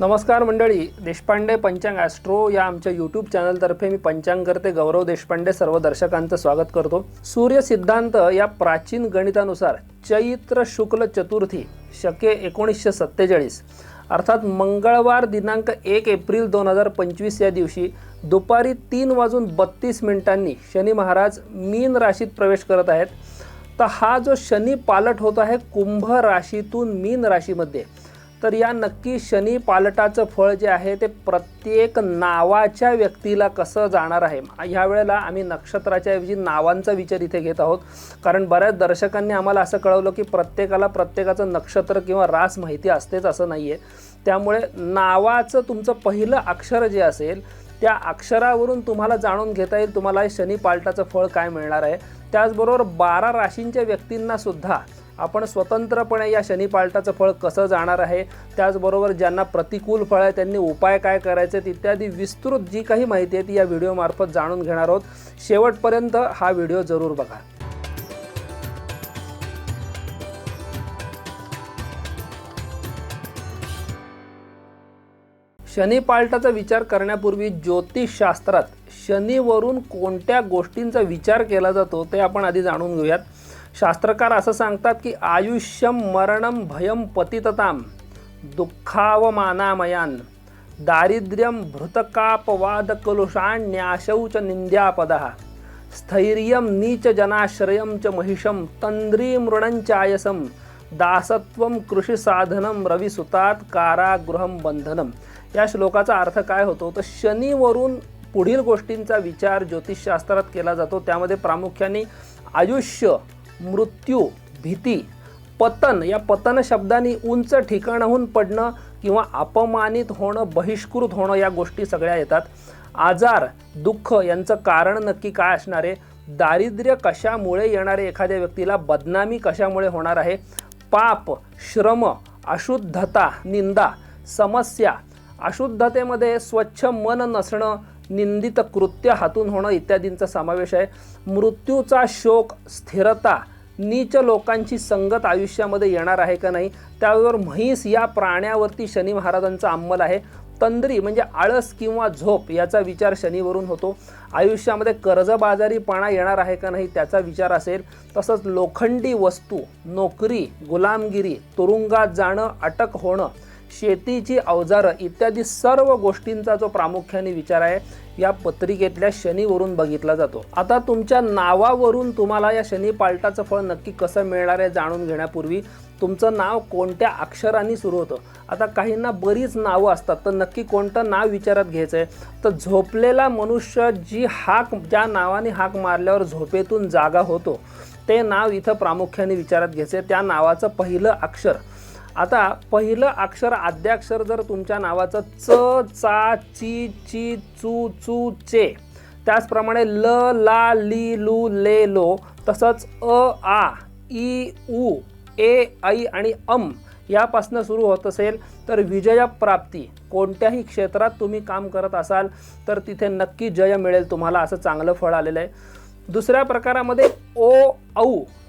नमस्कार मंडळी देशपांडे पंचांग ॲस्ट्रो या आमच्या यूट्यूब चॅनलतर्फे मी पंचांगकर्ते गौरव देशपांडे सर्व दर्शकांचं स्वागत करतो. सूर्य सिद्धांत या प्राचीन गणितानुसार चैत्र शुक्ल चतुर्थी शके एकोणीसशे सत्तेचाळीस अर्थात मंगळवार दिनांक एक एप्रिल दोन हजार पंचवीस या दिवशी दुपारी तीन वाजून बत्तीस मिनिटांनी शनी महाराज मीन राशीत प्रवेश करत आहेत. तर हा जो शनी पालट होत आहे कुंभ राशीतून मीन राशीमध्ये तर या नक्की शनी पालटाचं फळ जे आहे ते प्रत्येक नावाच्या व्यक्तीला कसं जाणार आहे? ह्या वेळेला आम्ही नक्षत्राच्या ऐवजी नावांचा विचार इथे घेत आहोत. कारण बऱ्याच दर्शकांनी आम्हाला असं कळवलं की प्रत्येकाला प्रत्येकाचं नक्षत्र किंवा रास माहिती असतेच असं नाही आहे त्यामुळे नावाचं तुमचं पहिलं अक्षर जे असेल त्या अक्षरावरून तुम्हाला जाणून घेता येईल तुम्हाला हे शनी पालटाचं फळ काय मिळणार आहे. त्याचबरोबर बारा राशींच्या व्यक्तींना सुद्धा आपण स्वतंत्रपणे या शनी पालटाचं फळ कसं जाणार आहे? त्याचबरोबर ज्यांना प्रतिकूल फळ आहे त्यांनी उपाय काय करायचे इत्यादी विस्तृत जी काही माहिती आहे ती या व्हिडिओमार्फत जाणून घेणार आहोत. शेवटपर्यंत हा व्हिडिओ जरूर बघा. शनी पालटाचा विचार करण्यापूर्वी ज्योतिषशास्त्रात शनीवरून कोणत्या गोष्टींचा विचार केला जातो ते आपण आधी जाणून घेऊयात. शास्त्रकार असं सांगतात की आयुष्यम मरणम भयम पतितताम दुःखावमानामयान दारिद्र्यम भृतकापवाद कलुषाण्याशौच निंद्यापद स्थैर्यं नीच जनाश्रयं च महिषं तंद्री मृणंचायसं दासत्वं कृषीसाधनं रविसुतात कारागृहं बंधनम या श्लोकाचा अर्थ काय होतो? तर शनीवरून पुढील गोष्टींचा विचार ज्योतिषशास्त्रात केला जातो. त्यामध्ये प्रामुख्याने आयुष्य मृत्यू भीती पतन या पतन शब्दाने उंच ठिकाणाहून पडणं किंवा अपमानित होणं बहिष्कृत होणं या गोष्टी सगळ्या येतात. आजार दुःख यांचं कारण नक्की काय असणार आहे? दारिद्र्य कशामुळे येणारे एखाद्या व्यक्तीला बदनामी कशामुळे होणार आहे? पाप श्रम अशुद्धता निंदा समस्या अशुद्धतेमध्ये स्वच्छ मन नसणं निंदित कृत्य हातून होणं इत्यादींचा समावेश आहे. मृत्यूचा शोक स्थिरता नीच लोकांची संगत आयुष्यामध्ये येणार आहे का नाही? त्याबरोबर म्हैस या प्राण्यावरती शनी महाराजांचा अंमल आहे. तंद्री म्हणजे आळस किंवा झोप याचा विचार शनीवरून होतो. आयुष्यामध्ये कर्जबाजारीपणा येणार आहे का नाही त्याचा विचार असेल. तसंच लोखंडी वस्तू नोकरी गुलामगिरी तुरुंगात जाणं अटक होणं शेतीची अवजारं इत्यादी सर्व गोष्टींचा जो प्रामुख्याने विचार आहे या पत्रिकेतल्या शनीवरून बघितला जातो. आता तुमच्या नावावरून तुम्हाला या शनी पालटाचं फळ नक्की कसं मिळणार आहे जाणून घेण्यापूर्वी तुमचं नाव कोणत्या अक्षरांनी सुरू होतं? आता काहींना बरीच नावं असतात तर नक्की कोणतं नाव विचारात घ्यायचं आहे? तर झोपलेला मनुष्य जी हाक ज्या नावाने हाक मारल्यावर झोपेतून जागा होतो ते नाव इथं प्रामुख्याने विचारात घ्यायचं आहे. त्या नावाचं पहिलं अक्षर आता पहिलं अक्षर आद्याक्षर जर तुमच्या नावाचं च चा ची ची चू चू चे. त्याचप्रमाणे ल ला ली लू ले लो. तसंच अ आ ई उ ए ऐ आणि अम यापासनं सुरू होत असेल तर विजयप्राप्ती कोणत्याही क्षेत्रात तुम्ही काम करत असाल तर तिथे नक्की जय मिळेल तुम्हाला असं चांगलं फळ आलेलं आहे. दुसऱ्या प्रकारामध्ये ओ औ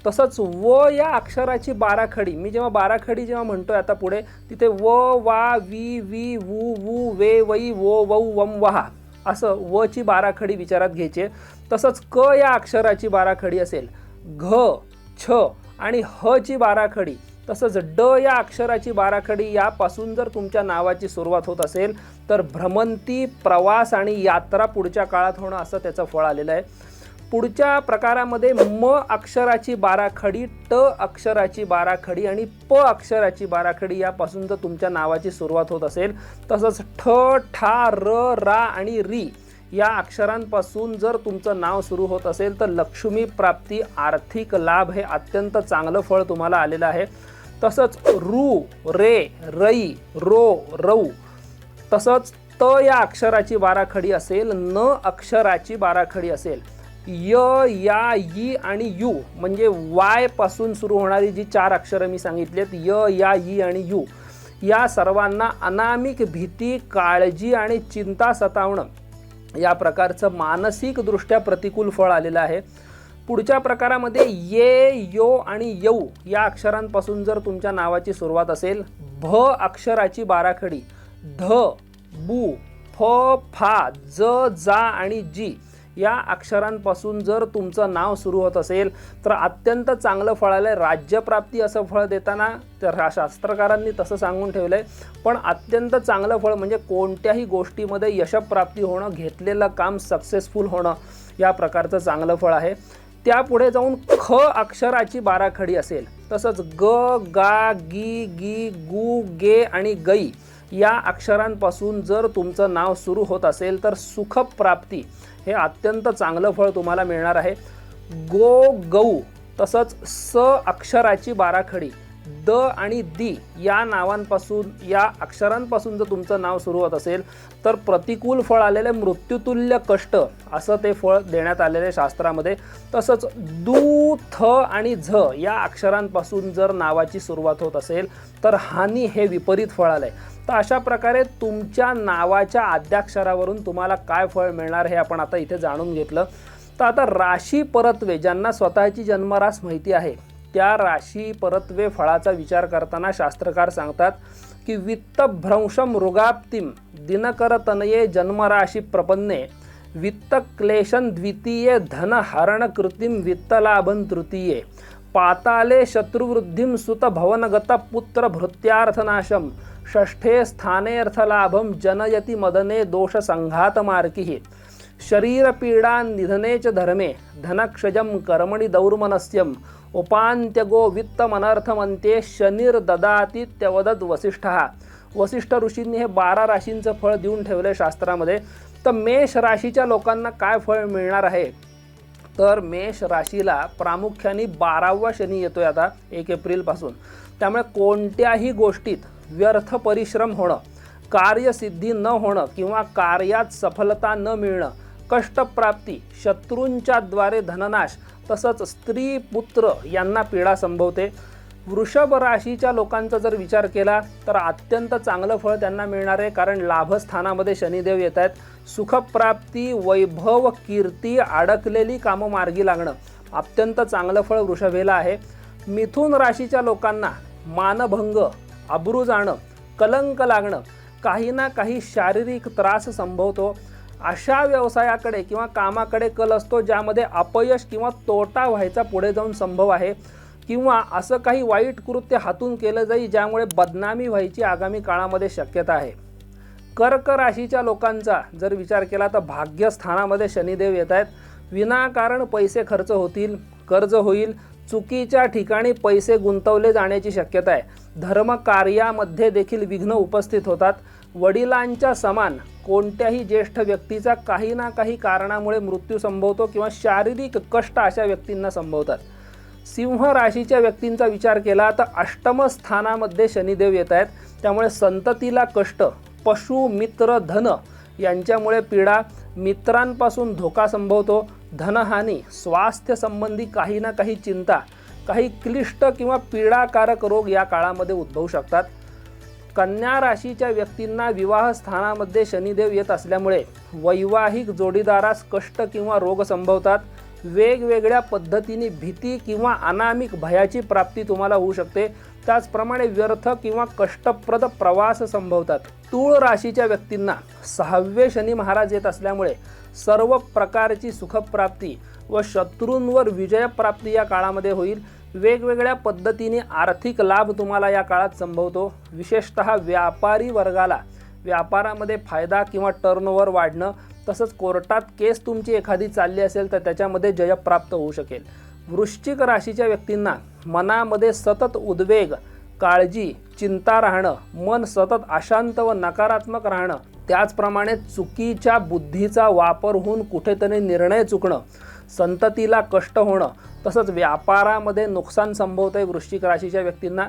तसंच व या अक्षराची बाराखडी. मी जेव्हा बाराखडी जेव्हा म्हणतोय आता पुढे तिथे व वा वी वी वू वू वे वै वो वौ वम वहा असं व ची बाराखडी विचारात घ्यायची तसंच क या अक्षराची बाराखडी असेल घ छ आणि ह ची बाराखडी. तसंच ड या अक्षराची बाराखडी यापासून जर तुमच्या नावाची सुरुवात होत असेल तर भ्रमंती प्रवास आणि यात्रा पुढच्या काळात होणं असं त्याचं फळ आलेलं आहे. पुढच्या प्रकारामध्ये म अक्षराची बाराखडी ट अक्षराची बाराखडी आणि प अक्षराची बाराखडी यापासून जर तुमच्या नावाची सुरुवात होत असेल. तसंच ठ ठा र रा आणि री या अक्षरांपासून जर तुमचं नाव सुरू होत असेल तर लक्ष्मी प्राप्ती आर्थिक लाभ हे अत्यंत चांगलं फळ तुम्हाला आलेलं आहे. तसंच रू रे रई रो रौ तसंच त या अक्षराची बाराखडी असेल न अक्षराची बाराखडी असेल. य या ई आणि यू म्हणजे वायपासून सुरू होणारी जी चार अक्षरं मी सांगितलीत य या ई आणि यू. या सर्वांना अनामिक भीती काळजी आणि चिंता सतावणं या प्रकारचं मानसिकदृष्ट्या प्रतिकूल फळ आलेलं आहे. पुढच्या प्रकारामध्ये ये यो आणि यऊ या अक्षरांपासून जर तुमच्या नावाची सुरुवात असेल भ अक्षराची बाराखडी ध बु फ फा ज जा आणि जी या अक्षरांपासून जर तुमचं नाव सुरू होत असेल तर अत्यंत चांगलं फळ आलं आहे राज्यप्राप्ती असं फळ देताना तर शास्त्रकारांनी तसं सांगून ठेवलं आहे पण अत्यंत चांगलं फळ म्हणजे कोणत्याही गोष्टीमध्ये यशप्राप्ती होणं घेतलेलं काम सक्सेसफुल होणं या प्रकारचं चांगलं फळ आहे. त्यापुढे जाऊन ख अक्षराची बाराखडी असेल तसंच ग गा गी गी गु गे आणि गई या अक्षरांपासून जर तुमचं नाव सुरू होत असेल तर सुखप्राप्ती हे अत्यंत चांगलं फळ तुम्हाला मिळणार आहे. गो गऊ तसंच स अक्षराची बाराखडी. द आणि दी या नावांपासून या अक्षरांपासून जर तुमचं नाव सुरू होत असेल तर प्रतिकूल फळ आलेले मृत्यूतुल्य कष्ट असं ते फळ देण्यात आलेले शास्त्रामध्ये. तसंच दू थ आणि झ या अक्षरांपासून जर नावाची सुरुवात होत असेल तर हानी हे विपरीत फळ आलं आहे तर अशा प्रकारे तुमच्या नावाच्या आद्याक्षरावरून तुम्हाला काय फळ मिळणार हे आपण आता इथे जाणून घेतलं. तर आता राशी परत्वे ज्यांना स्वतःची जन्मरास माहिती आहे त्या राशी परत्वे फळाचा विचार करताना शास्त्रकार सांगतात की वित्तभ्रंशम मृगाप्तिम दिनकरतनये जन्मराशी प्रपन्ने वित्त क्लेशन द्वितीये धन वित्तलाभन तृतीये पाताले शत्रुवृद्धिम सुतभवनगत पुत्र भृत्यार्थनाशम षष्ठे स्थाने अर्थलाभम जनयति मदने दोष शरीरपीडा निधने च धर्मे धनक्षजं कर्मणि दौर्मनस्यम। उपांत्यगो वित्तमनर्थमंते शनिर्ददाती त्यवदत वसिष्ठ। वसिष्ठ ऋषींनी हे बारा राशींचं फळ देऊन ठेवलं शास्त्रामध्ये। तर मेष राशीच्या लोकांना काय फळ मिळणार आहे? तर मेष राशीला प्रामुख्याने बारावा शनी येतोय आता एक एप्रिलपासून त्यामुळे कोणत्याही गोष्टीत व्यर्थ परिश्रम होणं कार्यसिद्धी न होणं किंवा कार्यात सफलता न मिळणं कष्टप्राप्ती शत्रूंच्या द्वारे धननाश तसंच स्त्री पुत्र यांना पीडा संभवते. वृषभ राशीच्या लोकांचा जर विचार केला तर अत्यंत चांगलं फळ त्यांना मिळणार आहे कारण लाभस्थानामध्ये शनिदेव येत आहेत. सुखप्राप्ती वैभव कीर्ती अडकलेली कामं मार्गी लागणं अत्यंत चांगलं फळ वृषभेला आहे. मिथुन राशीच्या लोकांना मानभंग अब्रू जाणं कलंक लागणं काही ना काही शारीरिक त्रास संभवतो. अशा व्यवसायाकडे किंवा कामाकडे कल असतो ज्यामध्ये अपयश किंवा तोटा व्हायचा पुढे जाऊन संभव आहे. किंवा असं काही वाईट कृत्य हातून केलं जाईल ज्यामुळे बदनामी व्हायची आगामी काळामध्ये शक्यता आहे. कर्क राशीच्या लोकांचा जर विचार केला तर भाग्यस्थानामध्ये शनिदेव येत आहेत. विनाकारण पैसे खर्च होतील कर्ज होईल. चुकीच्या ठिकाणी पैसे गुंतवले जाण्याची शक्यता आहे. धर्मकार्यामध्ये देखील विघ्न उपस्थित होतात. वडिलांच्या समान कोणत्याही ज्येष्ठ व्यक्तीचा काही ना काही कारणामुळे मृत्यू संभवतो किंवा शारीरिक कष्ट अशा व्यक्तींना संभवतात. सिंह राशीच्या व्यक्तींचा विचार केला तर अष्टम स्थानामध्ये शनिदेव येत आहेत. त्यामुळे संततीला कष्ट पशु मित्र धन यांच्यामुळे पीडा मित्रांपासून धोका संभवतो. धनहानी स्वास्थ्य संबंधी काही ना काही चिंता काही क्लिष्ट किंवा पीडाकारक रोग या काळामध्ये उद्भवू शकतात. कन्या राशीच्या व्यक्तींना विवाह स्थानामध्ये शनिदेव येत असल्यामुळे वैवाहिक जोडीदारास कष्ट किंवा रोग संभवतात. वेगवेगळ्या पद्धतीने भीती किंवा अनामिक भयाची प्राप्ती तुम्हाला होऊ शकते. त्याचप्रमाणे व्यर्थ किंवा कष्टप्रद प्रवास संभवतात. तूळ राशीच्या व्यक्तींना सहावे शनी महाराज येत असल्यामुळे सर्व प्रकारची सुखप्राप्ती व शत्रूंवर विजयप्राप्ती या काळामध्ये होईल. वेगवेगळ्या पद्धतीने आर्थिक लाभ तुम्हाला या काळात संभवतो. विशेषत व्यापारी वर्गाला. व्यापारामध्ये फायदा किंवा टर्नओव्हर वाढणं तसंच कोर्टात केस तुमची एखादी चालली असेल तर त्याच्यामध्ये जयप्राप्त होऊ शकेल. वृश्चिक राशीच्या व्यक्तींना मनामध्ये सतत उद्वेग काळजी चिंता राहणं मन सतत अशांत व नकारात्मक राहणं त्याचप्रमाणे चुकीच्या बुद्धीचा वापर होऊन कुठेतरी निर्णय चुकणं संततीला कष्ट होणं तसंच व्यापारामध्ये नुकसान संभवतंय वृश्चिक राशीच्या व्यक्तींना.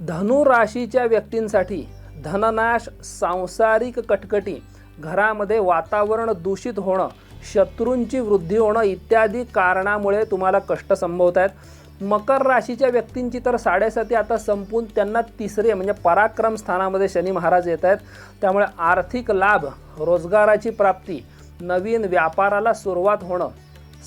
धनु राशीच्या व्यक्तींसाठी धननाश सांसारिक कटकटी घरामध्ये वातावरण दूषित होणं शत्रूंची वृद्धी होणं इत्यादी कारणामुळे तुम्हाला कष्ट संभवत आहेत मकर राशीच्या व्यक्तींची तर साडेसाती आता संपून त्यांना तिसरे म्हणजे पराक्रम स्थानामध्ये शनी महाराज येत आहेत त्यामुळे आर्थिक लाभ रोजगाराची प्राप्ती नवीन व्यापाराला सुरुवात होणं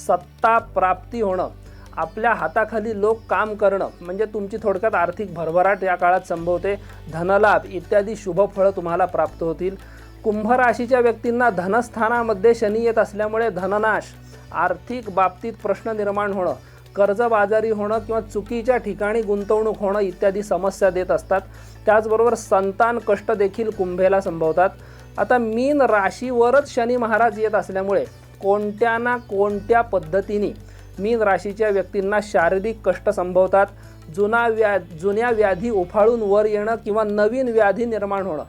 सत्ता प्राप्ती होणं आपल्या हाताखाली लोक काम करणं म्हणजे तुमची थोडक्यात आर्थिक भरभराट या काळात संभवते. धनलाभ इत्यादी शुभफळं तुम्हाला प्राप्त होतील. कुंभ राशीच्या व्यक्तींना धनस्थानामध्ये शनी येत असल्यामुळे धननाश आर्थिक बाबतीत प्रश्न निर्माण होणं कर्जबाजारी होणं किंवा चुकीच्या ठिकाणी गुंतवणूक होणं इत्यादी समस्या देत असतात. त्याचबरोबर संतान कष्ट देखील कुंभेला संभवतात. आता मीन राशीवरच शनी महाराज येत असल्यामुळे कोणत्या ना कोणत्या पद्धतीने मीन राशीच्या व्यक्तींना शारीरिक कष्ट संभवतात जुना व्या जुन्या व्याधी उफाळून वर येणं किंवा नवीन व्याधी निर्माण होणं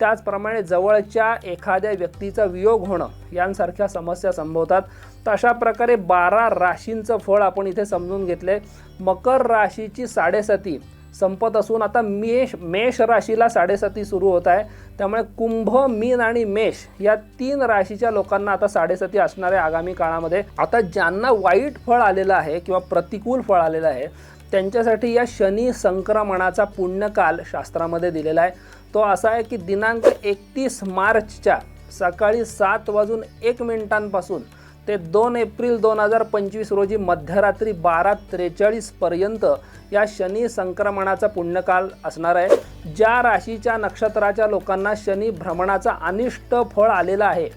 त्याचप्रमाणे जवळच्या एखाद्या व्यक्तीचा वियोग होणं यांसारख्या समस्या संभवतात. तर अशा प्रकारे बारा राशींचं फळ आपण इथे समजून घेतले मकर राशीची साडेसती संपत असून आता मेष मेष राशीला साडेसती सुरू होत आहे. त्यामुळे कुंभ मीन आणि मेष या तीन राशीच्या लोकांना आता साडेसती असणाऱ्या आगामी काळामध्ये आता ज्यांना वाईट फळ आलेलं आहे किंवा प्रतिकूल फळ आलेलं आहे त्यांच्यासाठी या शनी संक्रमणाचा पुण्यकाल शास्त्रामध्ये दिलेला आहे. तो असा आहे की दिनांक एकतीस मार्चच्या सकाळी सात वाजून एक मिनिटांपासून ते दोन एप्रिल दोन हजार पंचवीस रोजी मध्यरात्री बारा त्रेचाळीस पर्यंत या शनी संक्रमणाचा पुण्यकाल असणार आहे. ज्या राशीच्या नक्षत्राच्या लोकांना शनी भ्रमणाचा अनिष्ट फळ आलेलं आहे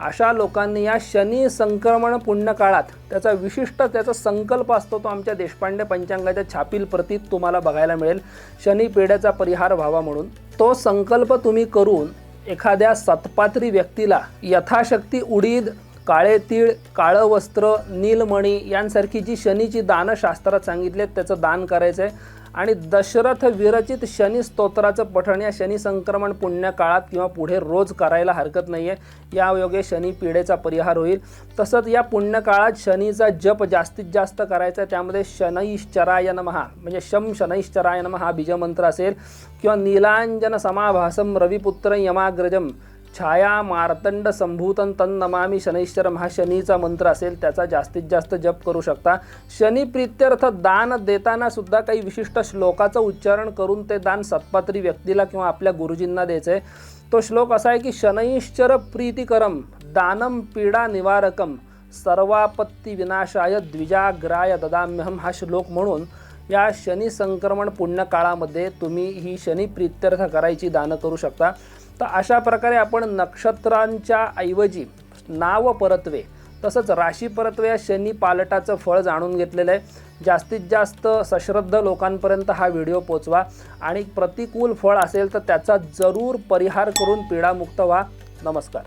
अशा लोकांनी या शनी संक्रमण पुण्यकाळात त्याचा विशिष्ट त्याचा संकल्प असतो तो आमच्या देशपांडे पंचांगाच्या छापील प्रतीत तुम्हाला बघायला मिळेल. शनी पेढ्याचा परिहार व्हावा म्हणून. तो संकल्प तुम्ही करून एखाद्या सतपात्री व्यक्तीला यथाशक्ती उडीद काळे तीळ काळं वस्त्र नीलमणी यांसारखी जी शनीची दानं शास्त्रात सांगितलेत त्याचं दान करायचं आहे आणि दशरथ विरचित शनी स्तोत्राचं पठण या शनी संक्रमण पुण्यकाळात किंवा पुढे रोज करायला हरकत नाही आहे या योगे शनी पिढेचा परिहार होईल. तसंच या पुण्यकाळात शनीचा जप जास्तीत जास्त करायचा आहे. त्यामध्ये शनैश्चराय महा म्हणजे शम शनैश्चराय नमः हा बीजमंत्र असेल. किंवा नीलांजन समाभासम रविपुत्र यमाग्रजम छाया मार्तंड संभूतन तन नमामी हा शनीचा मंत्र असेल त्याचा जास्तीत जास्त जप करू शकता. शनिप्रित्यर्थ दान देताना सुद्धा काही विशिष्ट श्लोकाचं उच्चारण करून ते दान सत्पात्री व्यक्तीला किंवा आपल्या गुरुजींना द्यायचं. आहे तो श्लोक असा आहे की शनैश्चर प्रीतिकरम दानम पीडा निवारकम सर्वापत्ती विनाशाय द्विजाग्राय ददाम्यहम हा श्लोक म्हणून या शनी संक्रमण पुण्यकाळामध्ये तुम्ही ही शनी प्रित्यर्थ करायची दानं करू शकता. तर अशा प्रकारे आपण नक्षत्रांच्या ऐवजी नाव परत्वे तसंच राशी परत्वे या शनी पालटाचं फळ जाणून घेतलेलं आहे. जास्तीत जास्त सश्रद्ध लोकांपर्यंत हा व्हिडिओ पोचवा आणि प्रतिकूल फळ असेल तर त्याचा जरूर परिहार करून पीडामुक्त व्हा. नमस्कार.